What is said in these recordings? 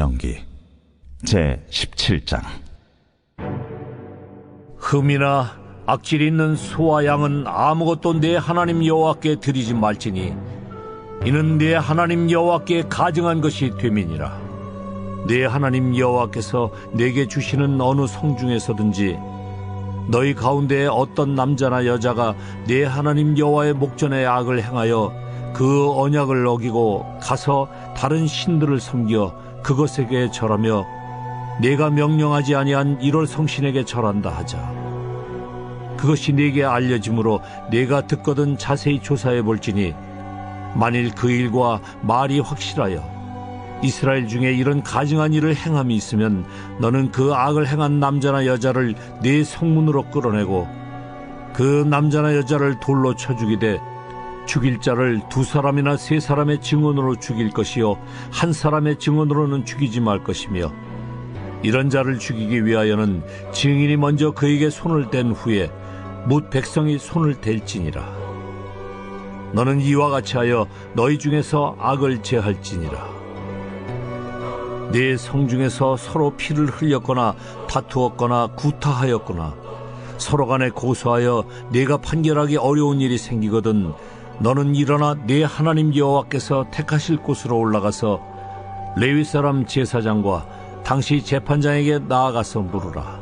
신명기 제 17장. 흠이나 악질 있는 소와 양은 아무것도 내 하나님 여호와께 드리지 말지니 이는 내 하나님 여호와께 가증한 것이 됨이니라. 내 하나님 여호와께서 내게 주시는 어느 성 중에서든지 너희 가운데 어떤 남자나 여자가 내 하나님 여호와의 목전에 악을 행하여 그 언약을 어기고 가서 다른 신들을 섬겨 그것에게 절하며 내가 명령하지 아니한 일월 성신에게 절한다 하자. 그것이 네게 알려짐으로 내가 듣거든 자세히 조사해 볼지니 만일 그 일과 말이 확실하여 이스라엘 중에 이런 가증한 일을 행함이 있으면 너는 그 악을 행한 남자나 여자를 네 성문으로 끌어내고 그 남자나 여자를 돌로 쳐 죽이되 죽일 자를 두 사람이나 세 사람의 증언으로 죽일 것이요 한 사람의 증언으로는 죽이지 말 것이며 이런 자를 죽이기 위하여는 증인이 먼저 그에게 손을 댄 후에 뭇 백성이 손을 댈지니라. 너는 이와 같이 하여 너희 중에서 악을 제할지니라. 네 성중에서 서로 피를 흘렸거나 다투었거나 구타하였거나 서로 간에 고소하여 네가 판결하기 어려운 일이 생기거든 너는 일어나 네 하나님 여호와께서 택하실 곳으로 올라가서 레위 사람 제사장과 당시 재판장에게 나아가서 물으라.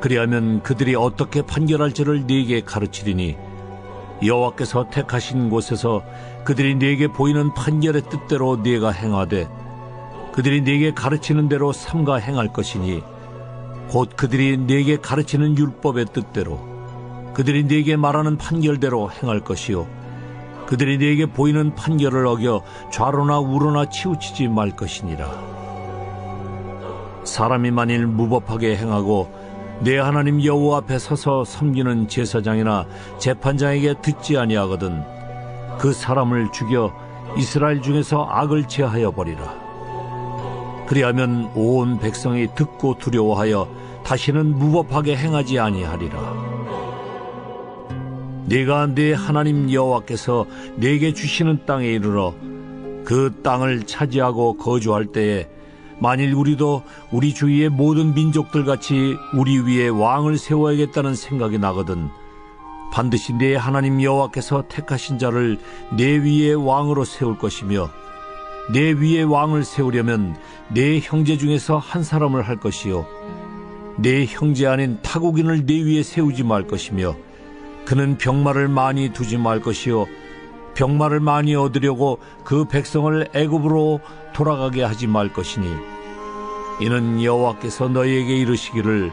그리하면 그들이 어떻게 판결할지를 네게 가르치리니 여호와께서 택하신 곳에서 그들이 네게 보이는 판결의 뜻대로 네가 행하되 그들이 네게 가르치는 대로 삼가 행할 것이니 곧 그들이 네게 가르치는 율법의 뜻대로 그들이 네게 말하는 판결대로 행할 것이요 그들이 네게 보이는 판결을 어겨 좌로나 우로나 치우치지 말 것이니라 사람이 만일 무법하게 행하고 내 하나님 여호와 앞에 서서 섬기는 제사장이나 재판장에게 듣지 아니하거든 그 사람을 죽여 이스라엘 중에서 악을 제하여 버리라 그리하면 온 백성이 듣고 두려워하여 다시는 무법하게 행하지 아니하리라. 네가 네 하나님 여호와께서 네게 주시는 땅에 이르러 그 땅을 차지하고 거주할 때에 만일 우리도 우리 주위의 모든 민족들 같이 우리 위에 왕을 세워야겠다는 생각이 나거든 반드시 네 하나님 여호와께서 택하신 자를 네 위에 왕으로 세울 것이며 내 위에 왕을 세우려면 내 형제 중에서 한 사람을 할 것이요 내 형제 아닌 타국인을 내 위에 세우지 말 것이며 그는 병마를 많이 두지 말 것이요 병마를 많이 얻으려고 그 백성을 애굽으로 돌아가게 하지 말 것이니 이는 여호와께서 너희에게 이르시기를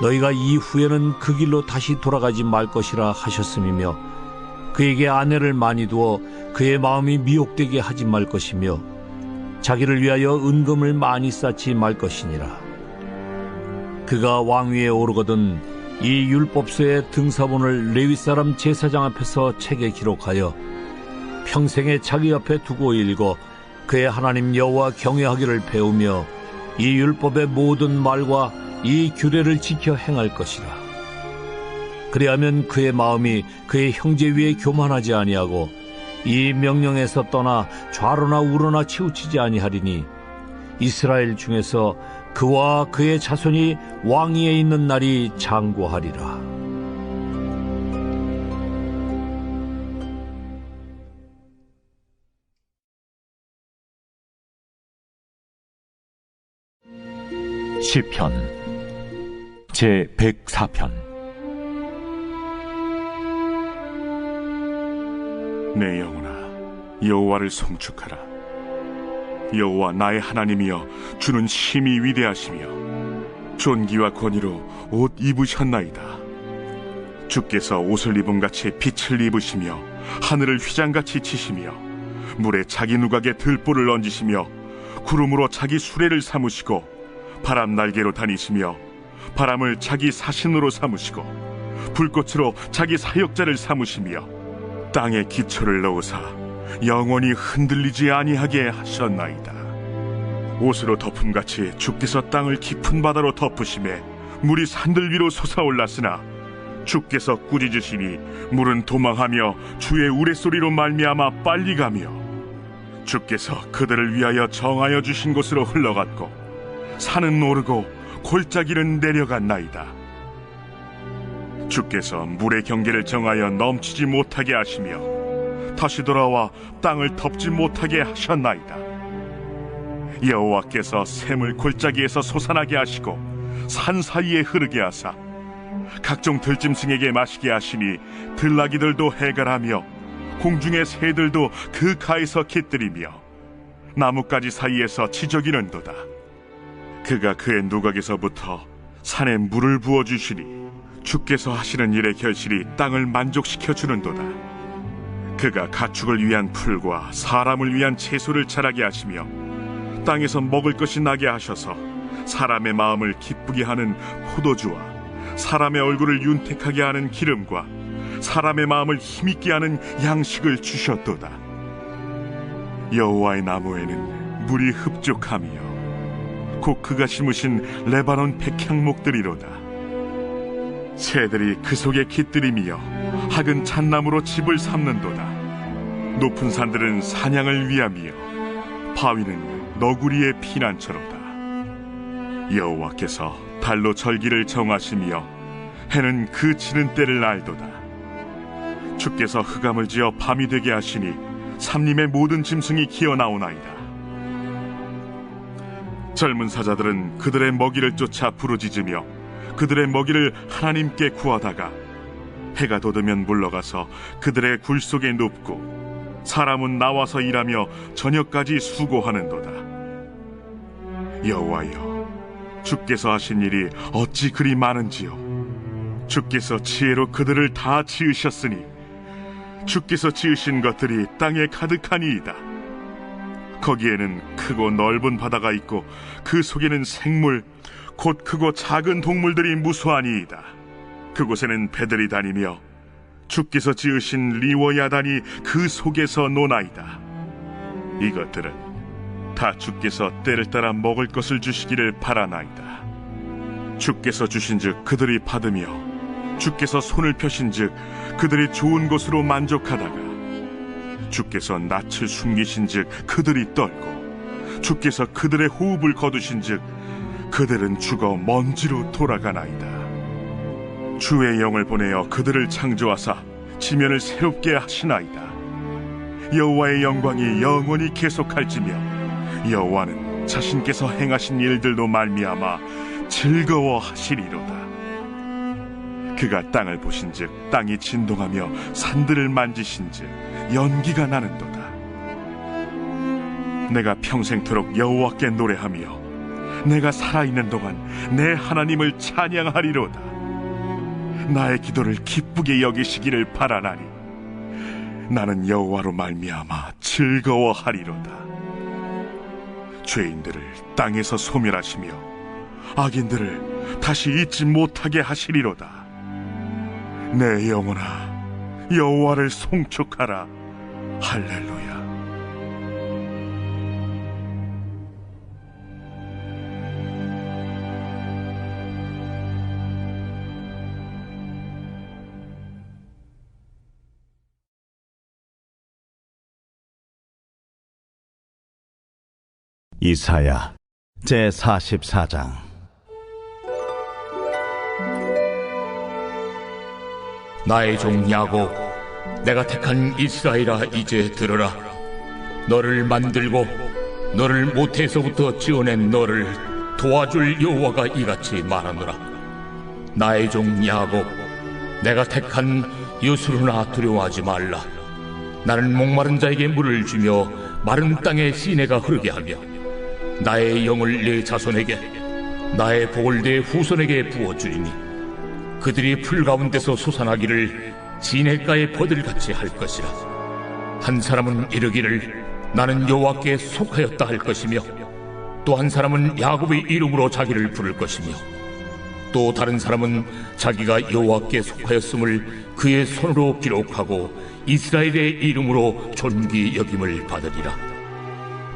너희가 이후에는 그 길로 다시 돌아가지 말 것이라 하셨음이며 그에게 아내를 많이 두어 그의 마음이 미혹되게 하지 말 것이며 자기를 위하여 은금을 많이 쌓지 말 것이니라. 그가 왕위에 오르거든 이 율법서의 등사본을 레위 사람 제사장 앞에서 책에 기록하여 평생에 자기 옆에 두고 읽어 그의 하나님 여호와 경외하기를 배우며 이 율법의 모든 말과 이 규례를 지켜 행할 것이라. 그리하면 그의 마음이 그의 형제 위에 교만하지 아니하고 이 명령에서 떠나 좌로나 우로나 치우치지 아니하리니 이스라엘 중에서 그와 그의 자손이 왕위에 있는 날이 장구하리라. 시편. 제 104편. 내 영혼아 여호와를 송축하라 여호와 나의 하나님이여 주는 심히 위대하시며 존귀와 권위로 옷 입으셨나이다. 주께서 옷을 입은 같이 빛을 입으시며 하늘을 휘장같이 치시며 물에 자기 누각에 들보를 얹으시며 구름으로 자기 수레를 삼으시고 바람 날개로 다니시며 바람을 자기 사신으로 삼으시고 불꽃으로 자기 사역자를 삼으시며 땅에 기초를 넣으사 영원히 흔들리지 아니하게 하셨나이다. 옷으로 덮음같이 주께서 땅을 깊은 바다로 덮으심에 물이 산들 위로 솟아올랐으나 주께서 꾸짖으시니 물은 도망하며 주의 우레소리로 말미암아 빨리 가며 주께서 그들을 위하여 정하여 주신 곳으로 흘러갔고 산은 오르고 골짜기는 내려갔나이다. 주께서 물의 경계를 정하여 넘치지 못하게 하시며 다시 돌아와 땅을 덮지 못하게 하셨나이다. 여호와께서 샘을 골짜기에서 솟아나게 하시고 산 사이에 흐르게 하사 각종 들짐승에게 마시게 하시니 들나귀들도 해갈하며 공중의 새들도 그 가에서 깃들이며 나뭇가지 사이에서 지저귀는도다. 그가 그의 누각에서부터 산에 물을 부어 주시니 주께서 하시는 일의 결실이 땅을 만족시켜 주는도다. 그가 가축을 위한 풀과 사람을 위한 채소를 자라게 하시며 땅에서 먹을 것이 나게 하셔서 사람의 마음을 기쁘게 하는 포도주와 사람의 얼굴을 윤택하게 하는 기름과 사람의 마음을 힘있게 하는 양식을 주셨도다. 여호와의 나무에는 물이 흡족하며 곧 그가 심으신 레바논 백향목들이로다. 새들이 그 속에 깃들이며 학은 잣나무로 집을 삼는도다. 높은 산들은 사냥을 위함이요 바위는 너구리의 피난처로다. 여호와께서 달로 절기를 정하시며 해는 그 지는 때를 알도다. 주께서 흑암을 지어 밤이 되게 하시니 삼림의 모든 짐승이 기어 나오나이다. 젊은 사자들은 그들의 먹이를 쫓아 부르짖으며 그들의 먹이를 하나님께 구하다가 해가 돋으면 물러가서 그들의 굴 속에 눕고 사람은 나와서 일하며 저녁까지 수고하는도다. 여호와여, 주께서 하신 일이 어찌 그리 많은지요. 주께서 지혜로 그들을 다 지으셨으니 주께서 지으신 것들이 땅에 가득하니이다. 거기에는 크고 넓은 바다가 있고 그 속에는 생물 곧 크고 작은 동물들이 무수하니이다. 그곳에는 배들이 다니며 주께서 지으신 리워 야단이 그 속에서 노나이다. 이것들은 다 주께서 때를 따라 먹을 것을 주시기를 바라나이다. 주께서 주신즉 그들이 받으며 주께서 손을 펴신즉 그들이 좋은 것으로 만족하다가 주께서 낯을 숨기신즉 그들이 떨고 주께서 그들의 호흡을 거두신즉 그들은 죽어 먼지로 돌아가나이다. 주의 영을 보내어 그들을 창조하사 지면을 새롭게 하시나이다. 여호와의 영광이 영원히 계속할지며 여호와는 자신께서 행하신 일들로 말미암아 즐거워하시리로다. 그가 땅을 보신즉 땅이 진동하며 산들을 만지신즉 연기가 나는도다. 내가 평생토록 여호와께 노래하며 내가 살아있는 동안 내 하나님을 찬양하리로다. 나의 기도를 기쁘게 여기시기를 바라나니 나는 여호와로 말미암아 즐거워하리로다. 죄인들을 땅에서 소멸하시며 악인들을 다시 잊지 못하게 하시리로다. 내 영혼아 여호와를 송축하라 할렐루야. 이사야 제 44장 나의 종 야곱, 내가 택한 이스라엘아 이제 들으라. 너를 만들고 너를 모태에서부터 지어낸 너를 도와줄 여호와가 이같이 말하노라. 나의 종 야곱, 내가 택한 유수르나 두려워하지 말라. 나는 목마른 자에게 물을 주며 마른 땅에 시내가 흐르게 하며 나의 영을 내 자손에게 나의 복을 내 후손에게 부어주리니 그들이 풀 가운데서 솟아나기를 시냇가의 버들같이 할 것이라. 한 사람은 이르기를 나는 여호와께 속하였다 할 것이며 또 한 사람은 야곱의 이름으로 자기를 부를 것이며 또 다른 사람은 자기가 여호와께 속하였음을 그의 손으로 기록하고 이스라엘의 이름으로 존귀 여김을 받으리라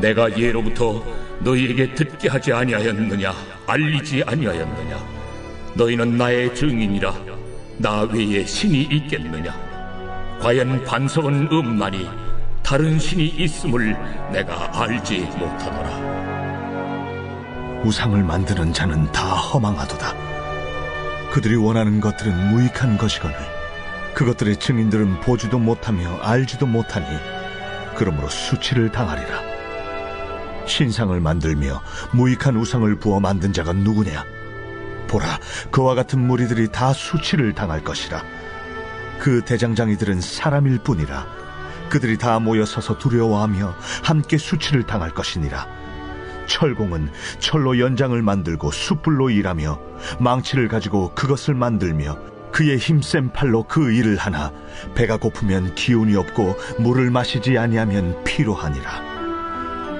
내가 예로부터 너희에게 듣게 하지 아니하였느냐? 알리지 아니하였느냐? 너희는 나의 증인이라. 나 외에 신이 있겠느냐? 과연 반석은 없나니 다른 신이 있음을 내가 알지 못하노라. 우상을 만드는 자는 다 허망하도다. 그들이 원하는 것들은 무익한 것이거늘 그것들의 증인들은 보지도 못하며 알지도 못하니 그러므로 수치를 당하리라. 신상을 만들며 무익한 우상을 부어 만든 자가 누구냐? 보라, 그와 같은 무리들이 다 수치를 당할 것이라. 그 대장장이들은 사람일 뿐이라. 그들이 다 모여 서서 두려워하며 함께 수치를 당할 것이니라. 철공은 철로 연장을 만들고 숯불로 일하며 망치를 가지고 그것을 만들며 그의 힘센 팔로 그 일을 하나 배가 고프면 기운이 없고 물을 마시지 아니하면 피로하니라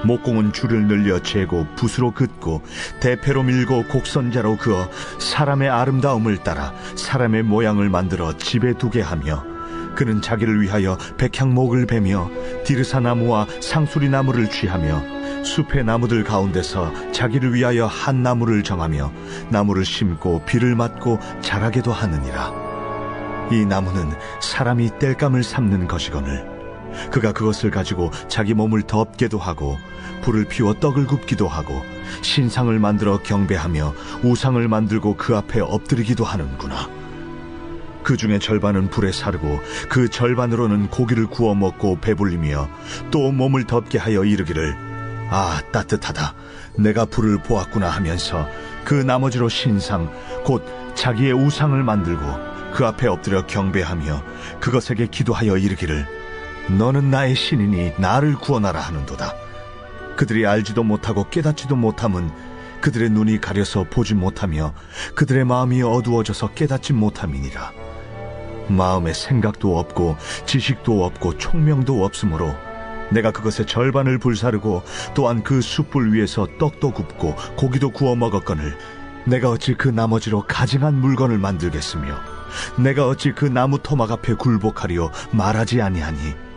목공은 줄을 늘려 재고 붓으로 긋고 대패로 밀고 곡선자로 그어 사람의 아름다움을 따라 사람의 모양을 만들어 집에 두게 하며 그는 자기를 위하여 백향목을 베며 디르사 나무와 상수리 나무를 취하며 숲의 나무들 가운데서 자기를 위하여 한 나무를 정하며 나무를 심고 비를 맞고 자라게도 하느니라. 이 나무는 사람이 땔감을 삼는 것이거늘 그가 그것을 가지고 자기 몸을 덮게도 하고 불을 피워 떡을 굽기도 하고 신상을 만들어 경배하며 우상을 만들고 그 앞에 엎드리기도 하는구나. 그 중에 절반은 불에 사르고 그 절반으로는 고기를 구워 먹고 배불리며 또 몸을 덮게 하여 이르기를 아 따뜻하다 내가 불을 보았구나 하면서 그 나머지로 신상 곧 자기의 우상을 만들고 그 앞에 엎드려 경배하며 그것에게 기도하여 이르기를 너는 나의 신이니 나를 구원하라 하는도다. 그들이 알지도 못하고 깨닫지도 못함은 그들의 눈이 가려서 보지 못하며 그들의 마음이 어두워져서 깨닫지 못함이니라. 마음에 생각도 없고 지식도 없고 총명도 없으므로 내가 그것의 절반을 불사르고 또한 그 숯불 위에서 떡도 굽고 고기도 구워 먹었거늘 내가 어찌 그 나머지로 가증한 물건을 만들겠으며 내가 어찌 그 나무 토막 앞에 굴복하리요 말하지 아니하니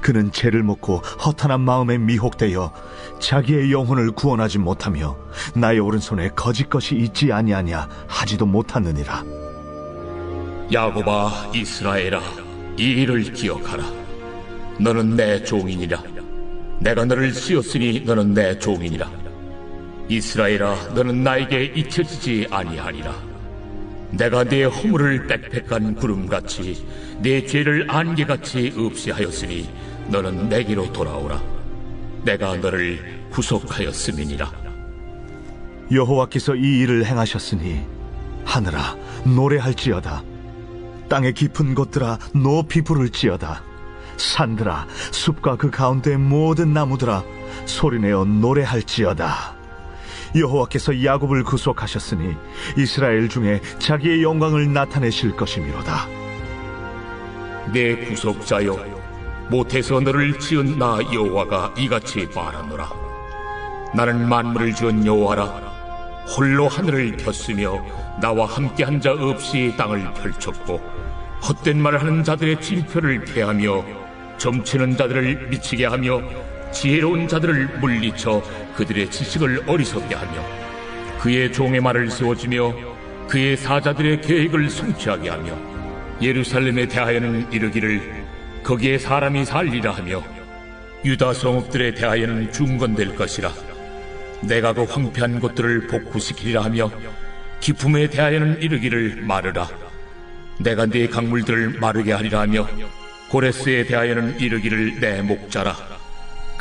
그는 죄를 먹고 허탄한 마음에 미혹되어 자기의 영혼을 구원하지 못하며 나의 오른손에 거짓 것이 있지 아니하냐 하지도 못하느니라. 야곱아 이스라엘아 이 일을 기억하라. 너는 내 종이니라. 내가 너를 씌웠으니 너는 내 종이니라. 이스라엘아 너는 나에게 잊혀지지 아니하리라 내가 네 허물을 빽빽한 구름같이 네 죄를 안개같이 없이 하였으니 너는 내게로 돌아오라. 내가 너를 구속하였음이니라. 여호와께서 이 일을 행하셨으니 하늘아 노래할지어다. 땅의 깊은 곳들아 높이 부를지어다. 산들아 숲과 그 가운데 모든 나무들아 소리내어 노래할지어다 여호와께서 야곱을 구속하셨으니 이스라엘 중에 자기의 영광을 나타내실 것이미로다. 내 구속자여 못해서 너를 지은 나 여호와가 이같이 말하노라. 나는 만물을 지은 여호와라. 홀로 하늘을 폈으며 나와 함께 한 자 없이 땅을 펼쳤고 헛된 말을 하는 자들의 진표를 패하며 점치는 자들을 미치게 하며 지혜로운 자들을 물리쳐 그들의 지식을 어리석게 하며 그의 종의 말을 세워주며 그의 사자들의 계획을 성취하게 하며 예루살렘에 대하여는 이르기를 거기에 사람이 살리라 하며 유다 성읍들에 대하여는 중건될 것이라. 내가 그 황폐한 곳들을 복구시키리라 하며 기품에 대하여는 이르기를 마르라. 내가 네 강물들을 마르게 하리라 하며 고레스에 대하여는 이르기를 내 목자라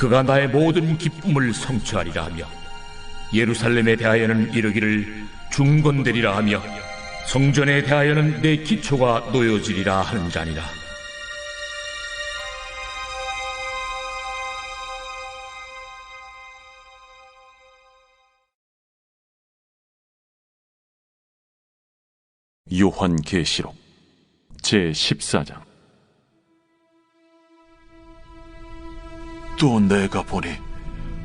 그가 나의 모든 기쁨을 성취하리라 하며 예루살렘에 대하여는 이르기를 중건되리라 하며 성전에 대하여는 내 기초가 놓여지리라 하는 자니라. 요한계시록 제 14장 또 내가 보니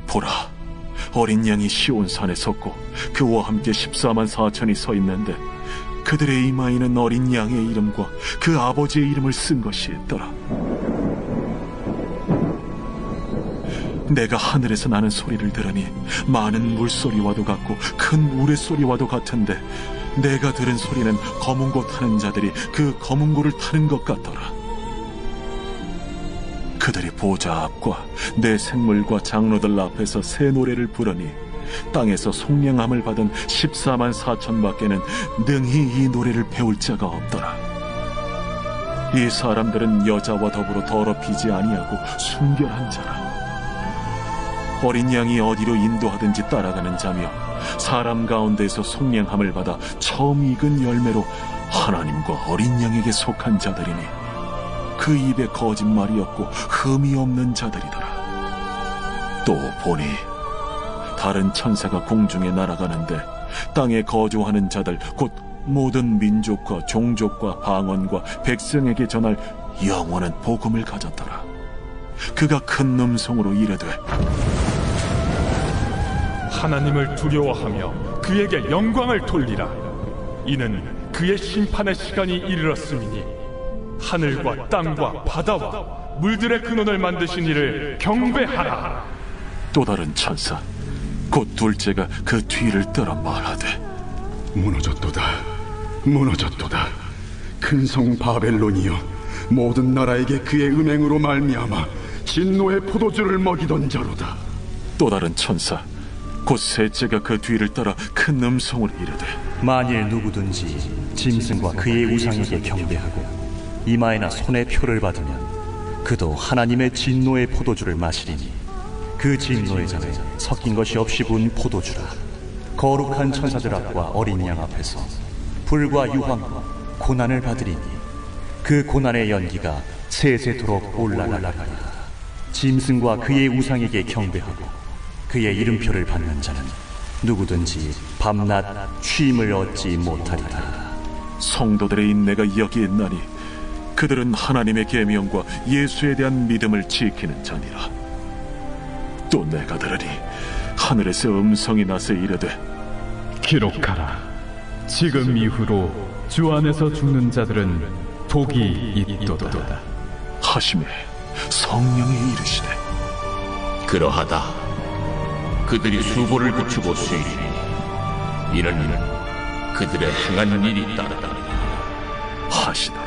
보라 어린 양이 시온 산에 섰고 그와 함께 14만 4천이 서 있는데 그들의 이마에는 어린 양의 이름과 그 아버지의 이름을 쓴 것이 있더라. 내가 하늘에서 나는 소리를 들으니 많은 물소리와도 같고 큰 우레소리와도 같은데 내가 들은 소리는 검은 고 타는 자들이 그 검은 고를 타는 것 같더라 그들이 보좌 앞과 내 생물과 장로들 앞에서 새 노래를 부르니 땅에서 속량함을 받은 14만 4천 밖에는 능히 이 노래를 배울 자가 없더라. 이 사람들은 여자와 더불어 더럽히지 아니하고 순결한 자라. 어린 양이 어디로 인도하든지 따라가는 자며 사람 가운데서 속량함을 받아 처음 익은 열매로 하나님과 어린 양에게 속한 자들이니 그 입에 거짓말이 없고 흠이 없는 자들이더라. 또 보니 다른 천사가 공중에 날아가는데 땅에 거주하는 자들 곧 모든 민족과 종족과 방언과 백성에게 전할 영원한 복음을 가졌더라. 그가 큰 음성으로 이르되 하나님을 두려워하며 그에게 영광을 돌리라. 이는 그의 심판의 시간이 이르렀음이니 하늘과 땅과 바다와 물들의 근원을 만드신 이를 경배하라. 또 다른 천사 곧 둘째가 그 뒤를 따라 말하되 무너졌도다 무너졌도다 큰 성 바벨론이여 모든 나라에게 그의 은행으로 말미암아 진노의 포도주를 먹이던 자로다 또 다른 천사 곧 셋째가 그 뒤를 따라 큰 음성으로 이르되 만일 누구든지 짐승과 그의 우상에게 경배하고 이마에나 손에 표를 받으면 그도 하나님의 진노의 포도주를 마시리니 그 진노의 잔에 섞인 것이 없이 부은 포도주라 거룩한 천사들 앞과 어린 양 앞에서 불과 유황과 고난을 받으리니 그 고난의 연기가 세세토록 올라가리라 짐승과 그의 우상에게 경배하고 그의 이름표를 받는 자는 누구든지 밤낮 쉼을 얻지 못하리라. 성도들의 인내가 여기 있나니 그들은 하나님의 계명과 예수에 대한 믿음을 지키는 자니라. 또 내가 들으니 하늘에서 음성이 나서 이르되 기록하라. 지금 이후로 주 안에서 죽는 자들은 복이 있도다. 하심에 성령이 이르시되 그러하다. 그들이 수고를 그치고 수일이니 이는 이는 그들의 행한 일이 따르다. 하시더라.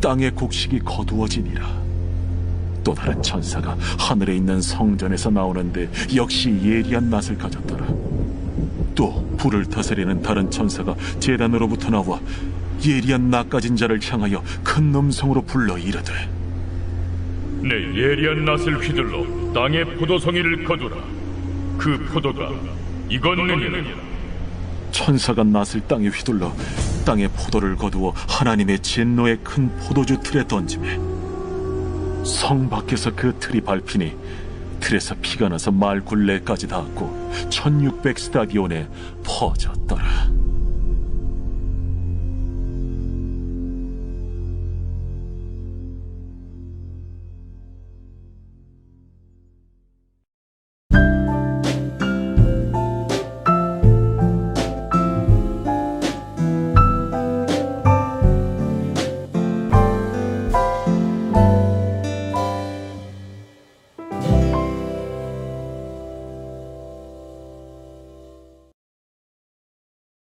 땅의 곡식이 거두어지니라. 또 다른 천사가 하늘에 있는 성전에서 나오는데 역시 예리한 낫을 가졌더라. 또 불을 다스리는 다른 천사가 제단으로부터 나와 예리한 낫 가진 자를 향하여 큰 음성으로 불러 이르되 내 예리한 낯을 휘둘러 땅의 포도송이를 거두라. 그 포도가 익었느니라. 천사가 낫을 땅에 휘둘러 땅의 포도를 거두어 하나님의 진노의 큰 포도주 틀에 던지매 성 밖에서 그 틀이 밟히니 틀에서 피가 나서 말 굴레까지 닿았고 1600 스타디온에 퍼졌더라